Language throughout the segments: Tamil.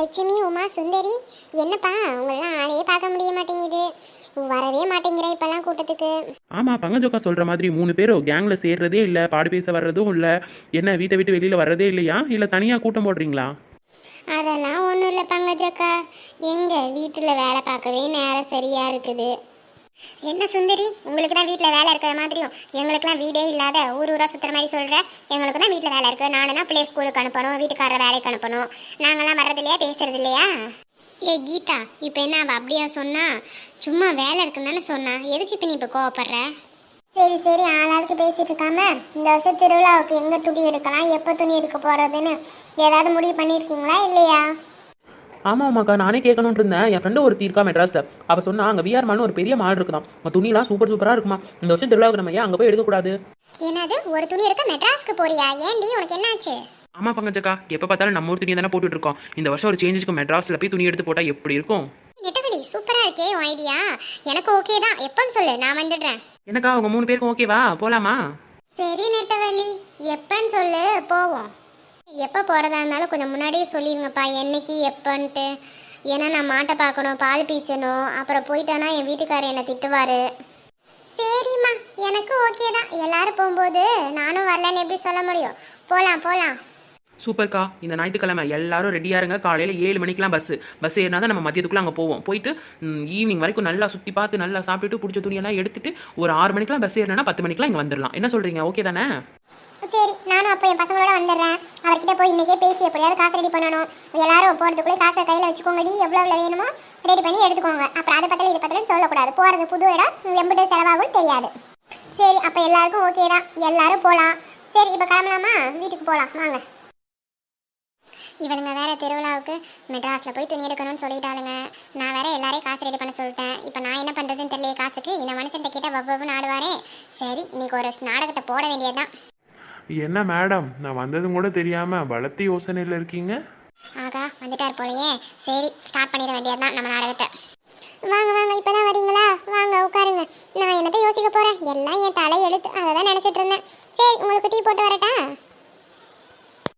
லட்சுமி உமா சுந்தரி என்னப்பா? உங்களெல்லாம் ஆளையே பார்க்க முடிய மாட்டேங்குது. வரவே மாட்டேங்கிறேன் இப்போல்லாம் கூட்டத்துக்கு. ஆமாம் பங்கஜோக்கா சொல்கிற மாதிரி மூணு பேரும் கேங்கில் சேர்றதே இல்லை பாடு பேச வர்றதும் இல்லை. என்ன வீட்டை விட்டு வெளியில் வர்றதே இல்லையா? இல்லை தனியாக கூட்டம் போடுறீங்களா? அதெல்லாம் ஒன்றும் இல்லை பங்கஜக்கா. எங்க வீட்டில் வேலை பார்க்கவே நேரம் சரியா இருக்குது. என்ன சுந்தரி? உங்களுக்கு தான் வீட்டில் வேலை இருக்கிற மாதிரியும். எங்களுக்குலாம் வீடே இல்லாத ஊர் ஊரா சுற்றுற மாதிரி சொல்கிற எங்களுக்கு தான் வீட்டில் வேலை இருக்குது நானும் தான் பிள்ளை ஸ்கூலுக்கு அனுப்பணும் வீட்டுக்காரர் வேலைக்கு அனுப்பணும். நாங்களாம் வர்றது இல்லையா பேசுறது இல்லையா ஏ கீதா இப்போ என்ன அவள் அப்படியா சொன்னா? சும்மா வேலை இருக்குன்னு தானே சொன்னா. எதுக்கு இப்போ நீ இப்போ கோவப்படுற? சரி சரி ஆளாளுக்கு பேசிட்டு இருக்காம இந்த வருஷம் திருவிழாவுக்கு எங்க துணி எடுக்கலாம் எப்போ துணி எடுக்க போறதுன்னு ஏதாவது முடிவு பண்ணியிருக்கீங்களா இல்லையா? ஆமாம் ஆமாக்கா நானே கேட்கணும்னு இருந்தேன். என் ஃப்ரெண்டு ஒரு இருக்கா மெட்ராஸில். அவள் சொன்னா அங்கே விஆர் மால்னு ஒரு பெரிய மால் இருக்குதாம். அங்கே துணிலாம் சூப்பர் சூப்பராக இருக்குமா இந்த வருஷம் திருவிழாவுக்கு நம்ம ஏன் அங்கே போய் எடுக்கக்கூடாது? என்னது ஒரு துணி எடுக்க மெட்ராஸ்க்கு போறியா? ஏன்டி உனக்கு என்னாச்சு? ஆமாம் பங்கஜக்கா எப்போ பார்த்தாலும் நம்ம ஊர் துணியை தானே போட்டுட்டு இருக்கோம். இந்த வருஷம் ஒரு சேஞ்சுக்கு மெட்ராஸில் போய் துணி எடுத்து போட்டால் எப்படி இருக்கும்? நெட்டவெளி சூப்பரா இருக்கே உன் ஐடியா எனக்கு ஓகே தான். எப்போன்னு சொல்லு நான் வந்துடுறேன். எனக்கா அவங்க மூணு பேருக்கும் ஓகேவா போகலாமா சரி நெட்டவெளி. எப்பன்னு சொல்லு போவோம். எப்போ போகிறதா இருந்தாலும் கொஞ்சம் முன்னாடியே சொல்லிடுங்கப்பா என்னைக்கு எப்போன்ட்டு. ஏன்னா நான் மாட்டை பார்க்கணும் பால் பீச்சணும் அப்புறம் போயிட்டேன்னா என் வீட்டுக்காரர் என்னை திட்டுவார். சரிம்மா எனக்கு ஓகே தான். எல்லாரும் போகும்போது நானும் வரலன்னு எப்படி சொல்ல முடியும்? போகலாம் போகலாம் சூப்பர்க்கா இந்த ஞாயிற்றுக்கிழமை எல்லாரும் ரெடியாக இருங்க. காலையில் ஏழு மணிக்கெலாம் பஸ்ஸு பஸ் ஏறினா தான் நம்ம மதியத்துக்குள்ளே அங்கே போவோம். போயிட்டு ஈவினிங் வரைக்கும் நல்லா சுற்றி பார்த்து நல்லா சாப்பிட்டுட்டு பிடிச்ச துணியெல்லாம் எடுத்துட்டு ஒரு ஆறு மணிக்கெலாம் பஸ் ஏறினா பத்து மணிக்கெலாம் இங்கே வந்துடலாம் என்ன சொல்கிறீங்க ஓகே தானே? சரி நானும் அப்போ என் பசங்களோட வந்துடுறேன். அவர்கிட்ட போய் இன்றைக்கே பேசி எப்படியாவது காசு ரெடி பண்ணணும். எல்லாரும் போகிறதுக்குள்ளே காசை கையில் வச்சுக்கோங்கடி எவ்வளோ எவ்வளோ வேணுமோ ரெடி பண்ணி எடுத்துக்கோங்க. அப்புறம் அதை பத்திரம் இது பத்திரம் சொல்லக்கூடாது. போகிறது புது இடம் எம்பிட்டு செலவாகும் தெரியாது. சரி அப்போ எல்லாருக்கும் ஓகே தான். எல்லாரும் போகலாம் சரி இப்போ கிளம்பலாமா? வீட்டுக்கு போகலாம் வாங்க. இவனுங்க வேற திருவிழாவுக்கு மெட்ராஸில் போய் துணி எடுக்கணும்னு சொல்லிட்டாளுங்க. நான் வேற எல்லாரையும் காசு ரெடி பண்ண சொல்லிட்டேன். இப்போ நான் என்ன பண்ணுறதுன்னு தெரியல காசுக்கு. இந்த மனுஷன் கிட்ட வவ்வன்னு ஆடுவாரே. சரி இன்னைக்கு ஒரு நாடகத்தை போட வேண்டியதுதான். என்ன மேடம்? நான் வந்ததும் கூட தெரியாம வளர்த்தி யோசனையில் இருக்கீங்க. ஆகா வந்துட்டார் போலயே. சரி ஸ்டார்ட் பண்ணிட வேண்டியதுதான் நம்ம நாடகத்தை. வாங்க வாங்க இப்பதான் வரீங்களா? வாங்க உட்காருங்க. நான் என்னத்தை யோசிக்க போறேன்? எல்லாம் என் தலை எழுத்து. அதை தான் நினைச்சிட்டு இருந்தேன். சரி உங்களுக்கு டீ போட்டு வரட்டா?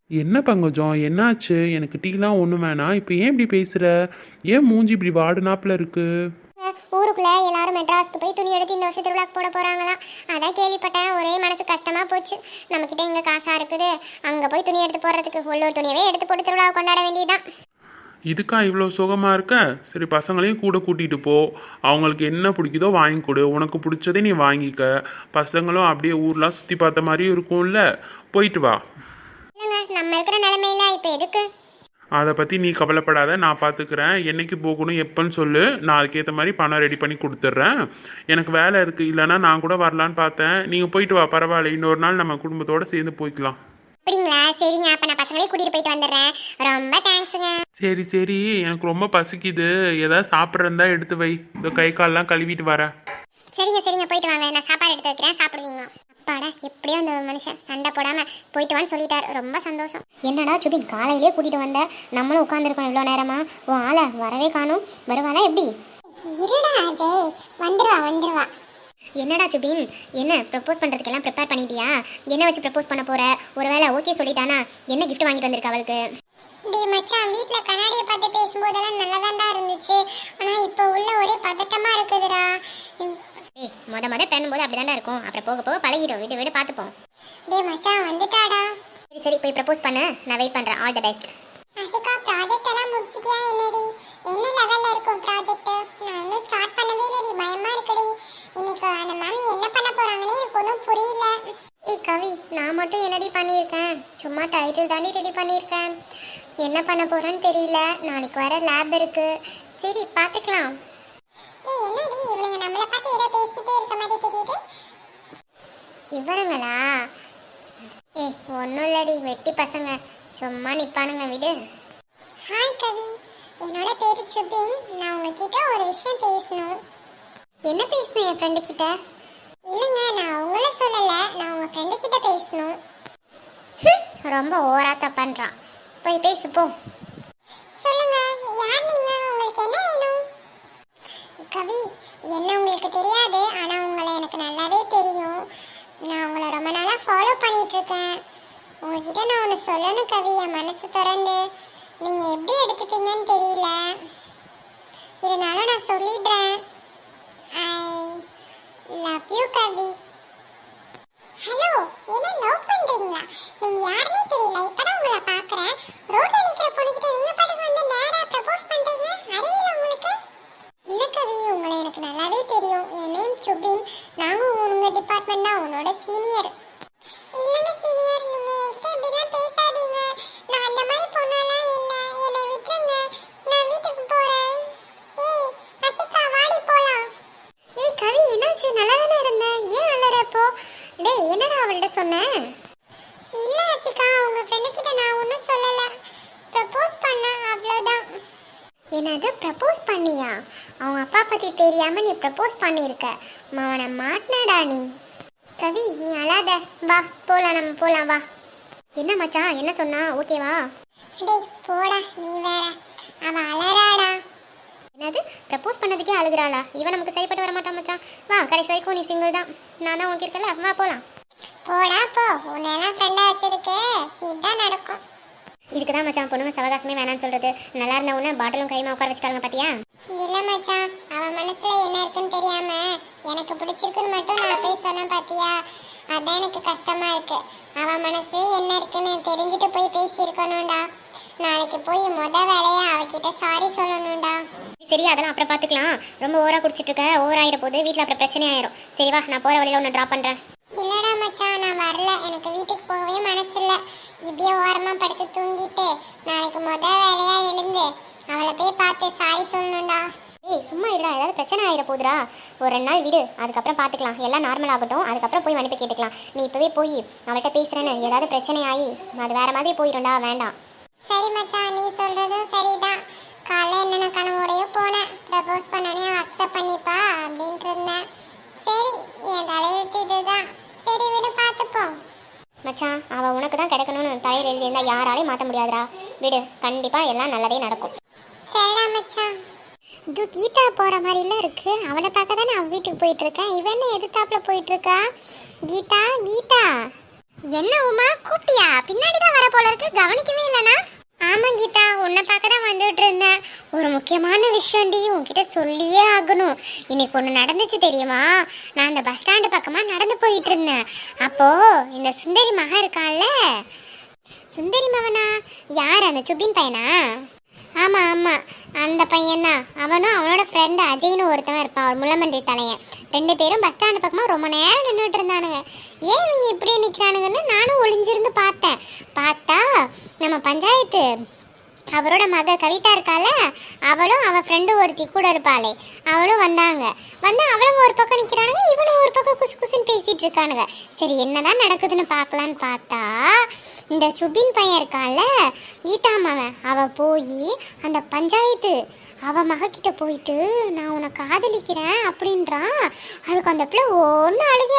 என்ன பங்கஜம்? என்னாச்சு? எனக்கு டீலாம் ஒன்றும் வேணாம். இப்போ ஏன் இப்படி பேசுற? ஏன் மூஞ்சி இப்படி வாடுனாப்புல இருக்கு? அஹ், ஊருக்குள்ள எல்லாரும் மெட்ராஸ்க்கு போய் துணி எடுத்து இந்த வருஷம் திருவிழாக்கு போட போறாங்களாம். அதான் கேள்விப்பட்டேன். ஒரே மனசு கஷ்டமா போச்சு. நம்ம கிட்ட இங்க காசா இருக்குது. அங்க போய் துணி எடுத்து போடுறதுக்கு உள்ளூர் துணியவே எடுத்து போட்டு திருவிழாவை கொண்டாட வேண்டியதுதான். இதுக்கா இவ்வளோ சுகமா இருக்க? சரி பசங்களையும் கூட கூட்டிட்டு போ. அவங்களுக்கு என்ன பிடிக்குதோ வாங்கி கொடு. உனக்கு பிடிச்சதே நீ வாங்கிக்க. பசங்களும் அப்படியே ஊர்லாம் சுற்றி பார்த்த மாதிரியும் இருக்கும்ல. போயிட்டு வா. நம்ம இருக்கிற நிலைமையில இப்போ எதுக்கு? அதை பற்றி நீ கவலைப்படாத நான் பார்த்துக்கிறேன் என்னைக்கு போகணும் எப்போன்னு சொல்லு. நான் அதுக்கேற்ற மாதிரி பணம் ரெடி பண்ணி கொடுத்துட்றேன் எனக்கு வேலை இருக்குது இல்லைன்னா நான் கூட வரலான்னு பார்த்தேன். நீங்கள் போயிட்டு வா பரவாயில்ல. இன்னொரு நாள் நம்ம குடும்பத்தோடு சேர்ந்து போய்க்கலாம். அப்படிங்களா? சரிங்க. அப்ப நான் பசங்களையும் கூட்டிட்டு போயிட்டு வந்துடுறேன். ரொம்ப தேங்க்ஸுங்க சரி சரி. எனக்கு ரொம்ப பசிக்குது. ஏதாவது சாப்பிட்றதா எடுத்து வை. இந்த கை கால்லாம் கழுவிட்டு வரேன். சரிங்க சரிங்க. போயிட்டு வாங்க. நான் சாப்பாடு எடுத்து வைக்கிறேன். சாப்பிடுவீங்க அப்பாடா எப்படியோ அந்த மனுஷன் சண்டை போடாம போயிட்டு வான்னு சொல்லிட்டாரு. ரொம்ப சந்தோஷம். என்னடா சுபின் காலையிலே கூட்டிட்டு வந்த? நம்மளும் உட்காந்துருக்கோம் இவ்வளோ நேரமா? உன் ஆளை வரவே காணும். வருவாளா எப்படி? இருடா அஜய். வந்துருவா வந்துருவா. என்னடா சுபின் என்ன ப்ரப்போஸ் பண்ணுறதுக்கெல்லாம் ப்ரிப்பேர் பண்ணிட்டியா? என்ன வச்சு ப்ரப்போஸ் பண்ண போற? ஒருவேளை ஓகே சொல்லிட்டானா? என்ன gift வாங்கிட்டு வந்திருக்க அவளுக்கு? டேய் மச்சான் வீட்ல கண்ணாடியை பார்த்து பேசும்போதெல்லாம் நல்லதாண்டா இருந்துச்சு. ஆனா இப்போ உள்ள ஒரே பதட்டமா இருக்குதுடா. முத முத பண்ணும்போது அப்படிதான்டா இருக்கும். அப்புறம் போக போக பழகிடும். விடு விடு பார்த்துப்போம். டேய் மச்சான் வந்துட்டாடா. சரி சரி போய் ப்ரப்போஸ் பண்ணு. நான் வெயிட் பண்றேன். All the best Asika project எல்லாம் முடிச்சிட்டியா என்னடி? என்ன லெவல்ல இருக்கும் ப்ராஜெக்ட் நான் இன்னும் ஸ்டார்ட் பண்ணவே இல்லடி. பயமா இருக்குடி. இன்னைக்கு அந்த மேம் என்ன பண்ண போறாங்கன்னு எனக்கு ஒன்றும் புரியல. ஏய் கவி நான் மட்டும் என்னடி பண்ணியிருக்கேன்? சும்மா டைட்டில் தாண்டி ரெடி பண்ணியிருக்கேன். என்ன பண்ண போறேன்னு தெரியல. நாளைக்கு வர லேப் இருக்கு. சரி பார்த்துக்கலாம். என்னடி இவளுங்க நம்மள பார்த்து ஏதோ பேசிட்டே இருக்க மாதிரி தெரியுது? இவருங்களா? ஏய் ஒன்றும் இல்லடி வெட்டி பசங்க. சும்மா நிப்பானுங்க விடு. ஹாய் கவி. என்னோட பேரு சுபின் நான் உங்ககிட்ட ஒரு விஷயம் பேசணும். என்ன பேசணும் என் ஃப்ரெண்டு கிட்ட? இல்லைங்க நான் உங்களை சொல்லலை. நான் உங்கள் ஃப்ரெண்டு கிட்ட பேசணும். ரொம்ப ஓராத்த பண்ணுறான் போய் பேசு போ. கவி என்ன உங்களுக்கு தெரியாது ஆனால் உங்களை எனக்கு நல்லாவே தெரியும். நான் உங்களை ரொம்ப நாளாக ஃபாலோ பண்ணிட்டு இருக்கேன் உங்ககிட்ட நான் ஒன்று சொல்லணும் கவி என் மனசு திறந்து. நீங்கள் எப்படி எடுத்துப்பீங்கன்னு தெரியல. இருந்தாலும் நான் சொல்லிடுறேன். I love you Kavi. Hello என்ன லவ் பண்ணுறீங்களா நீங்கள் யாருன்னு தெரியல இப்பதான் உங்களை பார்க்குறேன். ரோட்டில் நிற்கிற பொண்ணுக்கிட்ட நீங்கள் இல்ல கவி உங்களை எனக்கு நல்லாவே தெரியும். என் நேம் சுபின். நானும் உங்கள் டிபார்ட்மெண்ட் தான். உன்னோட சீனியர் என்னது ப்ரப்போஸ் பண்ணியா? அவங்க அப்பா பத்தி தெரியாம நீ ப்ரப்போஸ் பண்ணியிருக்க. அவனை மாட்டினடா நீ. கவி நீ அழாத. வா போலாம் நம்ம போலாம் வா. என்ன மச்சான் என்ன சொன்னா? ஓகேவா டேய் போடா நீ வேற. அவ அலறாடா என்னது ப்ரப்போஸ் பண்ணதுக்கே அழுகுறாளா? இவன் நமக்கு சரிப்பட்டு வர மாட்டான் மச்சான். வா கடைசி வரைக்கும் நீ சிங்கிள் தான். நான் தான் உனக்கு இருக்கல வா போலாம். போடா போ. உன்னெல்லாம் ஃப்ரெண்டா வச்சிருக்கு இதுதான் நடக்கும். இதுக்கு தான் மச்சான் பொண்ணுங்க சவகாசமே வேணாம்னு சொல்றது. நல்லா இருந்த உடனே பாட்டிலும் கைமா உட்கார வச்சுட்டாங்க பாத்தியா? இல்ல மச்சான் அவ மனசுல என்ன இருக்குன்னு தெரியாம எனக்கு பிடிச்சிருக்குன்னு மட்டும் நான் போய் சொன்னேன் பாத்தியா? அதான் எனக்கு கஷ்டமா இருக்கு. அவ மனசுல என்ன இருக்குன்னு தெரிஞ்சுட்டு போய் பேசியிருக்கணும்டா. நாளைக்கு போய் முத வேலையா அவகிட்ட சாரி சொல்லணும்டா. சரி அதெல்லாம் அப்புறம் பார்த்துக்கலாம் ரொம்ப ஓவரா குடிச்சிட்டு இருக்க ஓவர் ஆயிர போது வீட்டில் அப்புறம் பிரச்சனை ஆயிரும். சரி வா நான் போற வழியில ஒன்று ட்ராப் பண்றேன். இல்லடா மச்சான் நான் வரல. எனக்கு வீட்டுக்கு போகவே மனசு இல்ல. இப்படியே ஓரமா படுத்து தூங்கிட்டு நாளைக்கு முத வேலையா எழுந்து அவளை போய் பார்த்து சாரி சொல்லணும்டா. ஏய் சும்மா இல்ல ஏதாவது பிரச்சனை ஆயிர போகுதுடா. ஒரு ரெண்டு நாள் விடு. அதுக்கப்புறம் பார்த்துக்கலாம். எல்லாம் நார்மல் ஆகட்டும். அதுக்கப்புறம் போய் மன்னிப்பு கேட்டுக்கலாம். நீ இப்பவே போய் அவள்கிட்ட பேசுறேன்னு ஏதாவது பிரச்சனை ஆகி அது வேற மாதிரி போயிடும்டா வேண்டாம். சரி மச்சான் நீ சொல்றதும் சரிதான் காலைல என்னென்ன கனவோடய போனேன். ப்ரப்போஸ் பண்ணனே அக்செப்ட் பண்ணிப்பா அப்படின்ட்டு இருந்தேன். சரி என் தலையெழுத்து இதுதான். சரி விடு பார்த்துப்போம். மச்சான் அவ உனக்கு தான் கிடைக்கணும்னு தலையில் எழுதியிருந்தா யாராலையும் மாற்ற முடியாதுடா. விடு கண்டிப்பா எல்லாம் நல்லதே நடக்கும். சரிடா மச்சான். இது கீதா போற மாதிரிலாம் இருக்கு. அவளை பார்க்க தானே அவன் வீட்டுக்கு போயிட்டு இருக்கேன் இவன் என்ன எதிர்த்தாப்புல போயிட்டு இருக்கா? கீதா கீதா. என்ன உமா கூப்பிட்டியா? பின்னாடி தான் வர போல இருக்கு. கவனிக்கவே இல்லனா ஆமாம் கீதா உன்னை பார்க்க தான் வந்துட்டு இருந்தேன். ஒரு முக்கியமான விஷயம்டி உன்கிட்ட சொல்லியே ஆகணும். இன்னைக்கு ஒன்று நடந்துச்சு தெரியுமா? நான் அந்த பஸ் ஸ்டாண்டு பக்கமாக நடந்து போயிட்டு இருந்தேன். அப்போது இந்த சுந்தரி மகா இருக்கான்ல? சுந்தரி மகனா? யார் அந்த சுபின் பையனா? ஆமாம் ஆமாம் அந்த பையன்தான். அவனும் அவனோட ஃப்ரெண்டு அஜய்னு ஒருத்தவன் இருப்பான் ஒரு முள்ளமண்டி தலையன். ரெண்டு பேரும் பஸ் ஸ்டாண்டு பக்கமாக ரொம்ப நேரம் நின்றுட்டு இருந்தானுங்க. ஏன் இவங்க இப்படியே நிற்கிறானுங்கன்னு நானும் ஒளிஞ்சிருந்து பார்த்தேன். பார்த்தா நம்ம பஞ்சாயத்து அவரோட மக கவிதா இருக்கால அவளும் அவள் ஃப்ரெண்டு ஒருத்தி கூட இருப்பாளே. அவளும் வந்தாங்க. வந்து அவளும் ஒரு பக்கம் நிற்கிறானுங்க இவனும் ஒரு பக்கம் குசு குசுன்னு பேசிகிட்டு இருக்கானுங்க. சரி என்னதான் நடக்குதுன்னு பார்க்கலான்னு பார்த்தா இந்த சுபின் பையன் இருக்கான்ல கீதா மாவன் அவள் போய் அந்த பஞ்சாயத்து அவன் மகக்கிட்ட போயிட்டு நான் உன்னை காதலிக்கிறேன் அப்படின்றான். அதுக்கு அந்த பிள்ளை ஒன்று அழுக.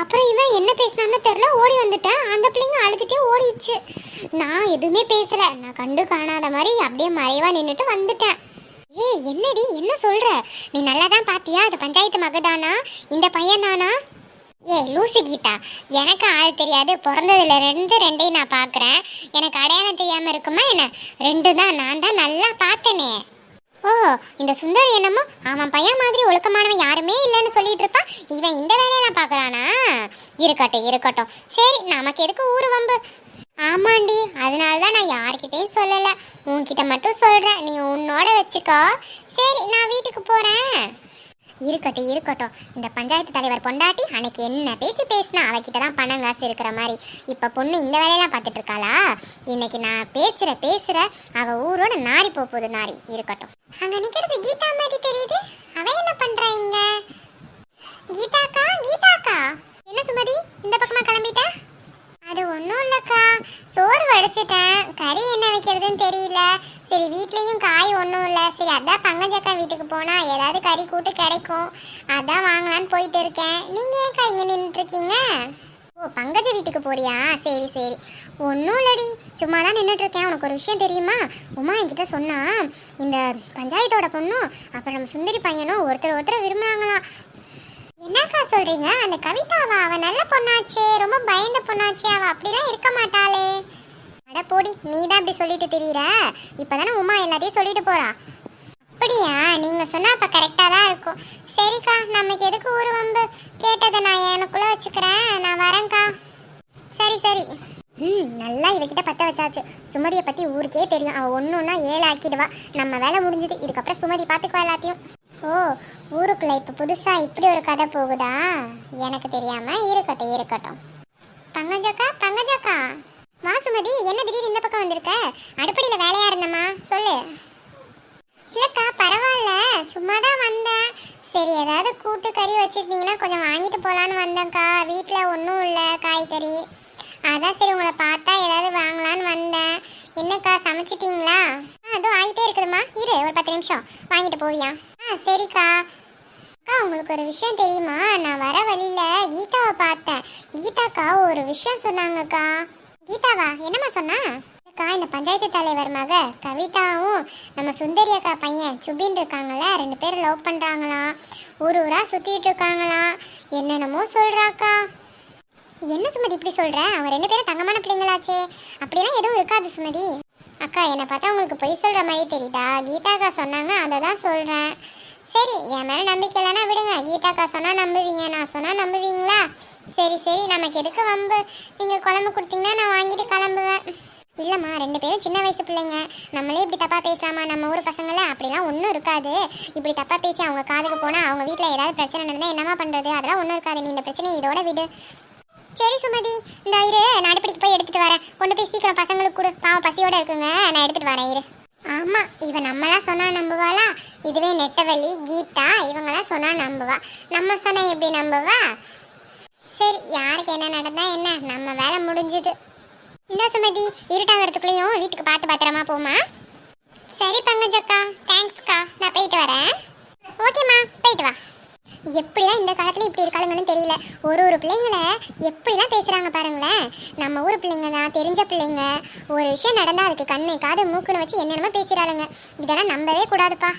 அப்புறம் இவன் என்ன பேசினான்னு தெரில ஓடி வந்துட்டேன். அந்த பிள்ளைங்க அழுதுகிட்டே ஓடிடுச்சு. நான் எதுவுமே பேசல. நான் கண்டு காணாத மாதிரி அப்படியே மறைவாக நின்றுட்டு வந்துட்டேன். ஏய் என்னடி? என்ன சொல்ற? நீ நல்லா தான் பாத்தியா? அது பஞ்சாயத்து மகதானா? இந்த பையன் தானா ஏ லூசி கீதா. எனக்கு ஆள் தெரியாது. பிறந்ததுல ரெண்டு ரெண்டையும் நான் பார்க்குறேன் எனக்கு அடையாளம் தெரியாமல் இருக்குமா என்ன? ரெண்டு தான் நான் தான் நல்லா பார்த்தேனே. ஓ இந்த சுந்தர் என்னமோ அவன் பையன் மாதிரி ஒழுக்கமானவன் யாருமே இல்லைன்னு சொல்லிட்டு இருப்பான் இவன் இந்த வேலையெல்லாம் பார்க்கறானா? இருக்கட்டும் இருக்கட்டும். சரி நமக்கு எதுக்கு ஊர் வம்பு? ஆமாண்டி அதனால தான் நான் யார்கிட்டையும் சொல்லலை. உன்கிட்ட மட்டும் சொல்கிறேன் நீ உன்னோட வச்சுக்கோ. சரி நான் வீட்டுக்கு போகிறேன் இருக்கட்டும் இருக்கட்டும். இந்த பஞ்சாயத்து தலைவர் பொண்டாட்டி அன்னைக்கு என்ன பேச்சு பேசினா அவகிட்ட தான் பணம் காசு இருக்கிற மாதிரி. இப்போ பொண்ணு இந்த வேலையெல்லாம் பார்த்துட்டு இருக்காளா? இன்னைக்கு நான் பேசுகிற பேசுற அவ ஊரோட நாரி போகுது நாரி. இருக்கட்டும். அங்க நிக்கிறது கீதா மாதிரி தெரியுது. அவ என்ன பண்றா இங்க? கீதாக்கா கீதாக்கா? என்ன சுமதி? இந்த பக்கமா கிளம்பிட்டேன் அது ஒன்றும் இல்லைக்கா. சோறு வடிச்சிட்டேன். கறி என்ன வைக்கிறதுன்னு தெரியல. சரி வீட்லேயும் காய் ஒன்றும் இல்லை. சரி அதான் பங்கஜக்கா வீட்டுக்கு போனால் ஏதாவது கறி கூட்டு கிடைக்கும். அதான் வாங்கலான்னு போயிட்டு இருக்கேன். நீங்கள் ஏன்க்கா இங்கே நின்றுட்டுருக்கீங்க ஓ பங்கஜ வீட்டுக்கு போறியா? சரி சரி. ஒன்றும் இல்லடி. சும்மா தான் நின்றுட்டுருக்கேன் உனக்கு ஒரு விஷயம் தெரியுமா? உமா என்கிட்ட சொன்னா இந்த பஞ்சாயத்தோட பொண்ணும் அப்புறம் நம்ம சுந்தரி பையனும் ஒருத்தர் ஒருத்தர் விரும்புகிறாங்களாம் என்னக்கா சொல்றீங்க? அந்த கவிதாவா? அவ நல்ல பொண்ணாச்சே ரொம்ப பயந்த பொண்ணாச்சே அவ அப்படிலாம் இருக்க மாட்டாளே. அட போடி நீ தான் இப்படி சொல்லிட்டு தெரியற? இப்பதானே உமா எல்லாத்தையும் சொல்லிட்டு போறா. அப்படியா? நீங்க சொன்னா அப்ப கரெக்டா தான் இருக்கும். சரிக்கா நமக்கு எதுக்கு ஒரு வம்பு? கேட்டதை நான் எனக்குள்ள வச்சுக்கிறேன். நான் வரேன்க்கா. சரி சரி. ம் நல்லா இவகிட்ட பத்த வச்சாச்சு. சுமதியை பற்றி ஊருக்கே தெரியும். அவள் ஒன்று ஒன்றா ஏழு ஆக்கிடுவா நம்ம வேலை முடிஞ்சது. இதுக்கப்புறம் சுமதி பார்த்துக்குவா எல்லாத்தையும். ஓ ஊருக்குள்ள இப்ப புதுசா இப்படி ஒரு கதை போகுதா? எனக்கு தெரியாம இருக்கட்டும் இருக்கட்டும். பங்கஜக்கா பங்கஜக்கா வாசுமதி என்ன திடீர்னு இந்த பக்கம் வந்திருக்க? அடுப்படியில வேலையா இருந்தம்மா? சொல்லு. இல்லக்கா பரவாயில்ல. சும்மா தான் வந்தேன். சரி ஏதாவது கூட்டு கறி வச்சிருந்தீங்கன்னா கொஞ்சம் வாங்கிட்டு போகலான்னு வந்தேன்க்கா. வீட்டில் ஒன்றும் இல்லை காய்கறி. அதான் சரி உங்களை பார்த்தா ஏதாவது வாங்கலான்னு வந்தேன். என்னக்கா சமைச்சிட்டிங்களா? அதுவும் ஆகிட்டே இருக்குதும்மா. இரு ஒரு பத்து நிமிஷம். வாங்கிட்டு போவியா? சரிக்கா. அக்கா உங்களுக்கு ஒரு விஷயம் தெரியுமா? நான் வர வழியில கீதாவை பார்த்தேன். கீதாக்கா ஒரு விஷயம் சொன்னாங்கக்கா. கீதாவா? என்னம்மா சொன்னா? அக்கா இந்த பஞ்சாயத்து தலைவர் மக கவிதாவும் நம்ம சுந்தரி அக்கா பையன் சுபின் இருக்காங்கள ரெண்டு பேரும் லவ் பண்ணுறாங்களாம் ஊர் ஊராக சுற்றிட்டு இருக்காங்களாம். என்னென்னமோ சொல்கிறாக்கா என்ன சுமதி இப்படி சொல்கிற அவங்க ரெண்டு பேரும் தங்கமான பிள்ளைங்களாச்சே. அப்படிலாம் எதுவும் இருக்காது சுமதி. அக்கா என்னை பார்த்தா உங்களுக்கு பொய் சொல்கிற மாதிரி தெரியுதா? கீதாக்கா சொன்னாங்க அதை தான் சொல்கிறேன் சரி என் மேலே நம்பிக்கை இல்லைன்னா விடுங்க. கீதாக்கா சொன்னால் நம்புவீங்க நான் சொன்னால் நம்புவீங்களா? சரி சரி நமக்கு எதுக்கு வம்பு? நீங்கள் குழம்பு கொடுத்தீங்கன்னா நான் வாங்கிட்டு கிளம்புவேன். இல்லைம்மா ரெண்டு பேரும் சின்ன வயசு பிள்ளைங்க. நம்மளே இப்படி தப்பாக பேசலாமா? நம்ம ஊர் பசங்கள அப்படிலாம் ஒன்றும் இருக்காது. இப்படி தப்பாக பேசி அவங்க காதுக்கு போனால் அவங்க வீட்டில் ஏதாவது பிரச்சனை நடந்தால் என்னம்மா பண்ணுறது அதெல்லாம் ஒன்றும் இருக்காது. நீ இந்த பிரச்சனையை இதோட விடு. சரி சுமதி இந்த இரு. நான் அடுப்படிக்கு போய் எடுத்துகிட்டு வரேன். கொண்டு போய் சீக்கிரம் பசங்களுக்கு கொடு. பாவம் பசியோட இருக்குங்க. நான் எடுத்துகிட்டு வரேன் இரு. ஆமா இவ நம்மளாம் சொன்னா நம்புவாளா? இதுவே நெட்டவழி கீதா இவங்களாம் சொன்னா நம்புவா. நம்ம சொன்னா எப்படி நம்புவா? சரி யாருக்கு என்ன நடந்தா என்ன? நம்ம வேலை முடிஞ்சுது. இந்த சுமதி இருட்டாகிறதுக்குள்ளேயும் வீட்டுக்கு பார்த்து பத்திரமா போமா சரி பங்கஜக்கா தேங்க்ஸ்க்கா நான் போயிட்டு வரேன். ஓகேம்மா போயிட்டு வா. எப்படிதான் இந்த காலத்துல இப்படி இருக்காளுங்கன்னு தெரியல. ஒரு ஒரு பிள்ளைங்கள எப்படிலாம் பேசுறாங்க பாருங்களேன். நம்ம ஊர் பிள்ளைங்க தான் தெரிஞ்ச பிள்ளைங்க. ஒரு விஷயம் நடந்தா அதுக்கு கண்ணு காது மூக்குன்னு வச்சு என்னென்னமோ பேசுறாளுங்க. இதெல்லாம் நம்பவே கூடாதுப்பா.